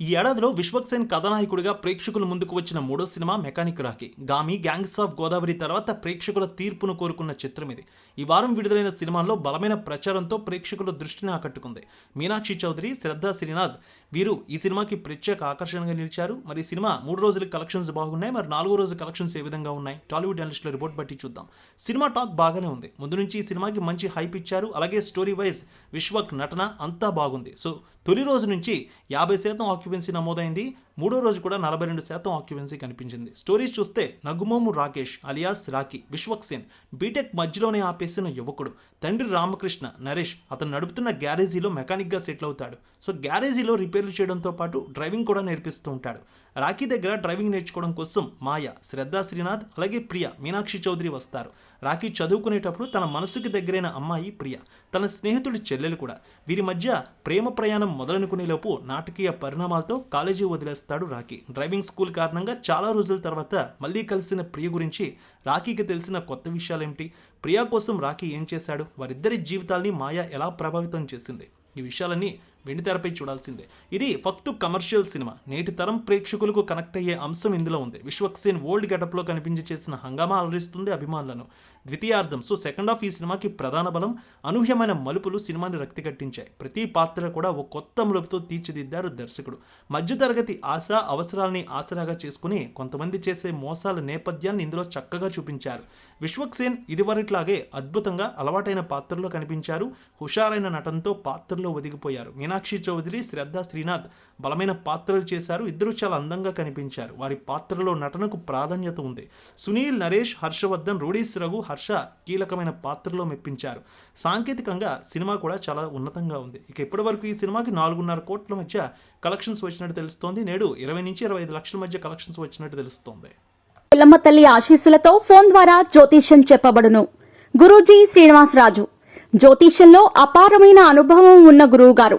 ఈ ఏడాదిలో విశ్వక్సేన్ కథానాయకుడిగా ప్రేక్షకుల ముందుకు వచ్చిన మూడో cinema mechanic rocky Gaami gangs of Godavari తర్వాత ప్రేక్షకుల తీర్పును కోరుకున్న చిత్రం ఇది. ఈ వారం విడుదలైన సినిమాల్లో బలమైన ప్రచారంతో ప్రేక్షకుల దృష్టిని ఆకట్టుకుంది. మీనాక్షి చౌదరి శ్రద్ధా శ్రీనాథ్ వీరు ఈ సినిమాకి ప్రత్యేక ఆకర్షణగా నిలిచారు. మరి ఈ సినిమా మూడు రోజుల కలెక్షన్స్ బాగున్నాయి. మరి నాలుగో రోజు కలెక్షన్స్ ఏ విధంగా ఉన్నాయి? టాలీవుడ్ అనలిస్టుల రిపోర్ట్ బట్టి చూద్దాం. సినిమా టాక్ బాగానే ఉంది. ముందు నుంచి ఈ సినిమాకి మంచి హైప్ ఇచ్చారు. అలాగే స్టోరీ వైజ్ విశ్వక్ నటన అంతా బాగుంది. సో తొలి రోజు నుంచి యాభై శాతం ఆక్యుపెన్సీ నమోదైంది. మూడో రోజు కూడా నలభై రెండు శాతం ఆక్యుపెన్సీ కనిపించింది. స్టోరీస్ చూస్తే నగుమోము రాకేష్ అలియాస్ రాకీ విశ్వక్ సేన్ బీటెక్ మధ్యలోనే ఆపేసిన యువకుడు. తండ్రి రామకృష్ణ నరేష్ అతను నడుపుతున్న గ్యారేజీలో మెకానిక్గా సెటిల్ అవుతాడు. సో గ్యారేజీలో రిపేర్లు చేయడంతో పాటు డ్రైవింగ్ కూడా నేర్పిస్తూ ఉంటాడు. రాఖీ దగ్గర డ్రైవింగ్ నేర్చుకోవడం కోసం మాయ శ్రద్ధా శ్రీనాథ్ అలాగే ప్రియ మీనాక్షి చౌదరి వస్తారు. రాఖీ చదువుకునేటప్పుడు తన మనసుకి దగ్గరైన అమ్మాయి ప్రియ తన స్నేహితుడి చెల్లెలు కూడా. వీరి మధ్య ప్రేమ ప్రయాణం మొదలనుకునేలోపు నాటకీయ పరిణామాలతో కాలేజీ వదిలేస్తాడు రాఖీ. డ్రైవింగ్ స్కూల్ కారణంగా చాలా రోజుల తర్వాత మళ్ళీ కలిసిన ప్రియ గురించి రాఖీకి తెలిసిన కొత్త విషయాలేమిటి? ప్రియా కోసం రాఖీ ఏం చేశాడు? వారిద్దరి జీవితాల్ని మాయ ఎలా ప్రభావితం చేసింది? ఈ విషయాలన్నీ వెండితెరపై చూడాల్సిందే. ఇది ఫక్తు కమర్షియల్ సినిమా. నేటి తరం ప్రేక్షకులకు కనెక్ట్ అయ్యే అంశం ఇందులో ఉంది. విశ్వక్సేన్ ఓల్డ్ గెటప్లో కనిపించి చేసిన హంగామా అలరిస్తుంది అభిమానులను. ద్వితీయార్థం. సో సెకండ్ హాఫ్ ఈ సినిమాకి ప్రధాన బలం అనూహ్యమైన మలుపులు సినిమాని రక్తి కట్టించాయి. ప్రతి పాత్ర కూడా ఓ కొత్త మలుపుతో తీర్చిదిద్దారు దర్శకుడు. మధ్యతరగతి ఆశ అవసరాలని ఆసరాగా చేసుకుని కొంతమంది చేసే మోసాల నేపథ్యాన్ని ఇందులో చక్కగా చూపించారు. విశ్వక్సేన్ ఇదివరట్లాగే అద్భుతంగా అలవాటైన పాత్రలో కనిపించారు. హుషారైన నటనతో పాత్రలో ఒదిగిపోయారు. మీనాక్షి చౌదరి శ్రద్ధ శ్రీనాథ్ బలమైన పాత్రలు చేశారు. ఇద్దరు చాలా అందంగా కనిపించారు. వారి పాత్రలో నటనకు ప్రాధాన్యత ఉంది. సునీల్ నరేష్ హర్షవర్ధన్ రూడీస్ రఘు హర్ష కీలకమైన పాత్రలో మెప్పించారు. సాంకేతికంగా సినిమా కూడా చాలా ఉన్నతంగా ఉంది. ఇక ఇప్పటివరకు ఈ సినిమాకి నాలుగున్నర కోట్ల మధ్య కలెక్షన్స్ వచ్చినట్టు తెలుస్తోంది. నేడు ఇరవై నుంచి ఇరవై ఐదు లక్షల మధ్య కలెక్షన్స్ వచ్చినట్టు తెలుస్తోంది. పిల్లమ్మ తల్లి ఆశీస్సులతో ఫోన్ ద్వారా జ్యోతిష్యం చెప్పబడును. గురూజీ శ్రీనివాసరాజు. జ్యోతిష్యంలో అపారమైన అనుభవం ఉన్న గురువు గారు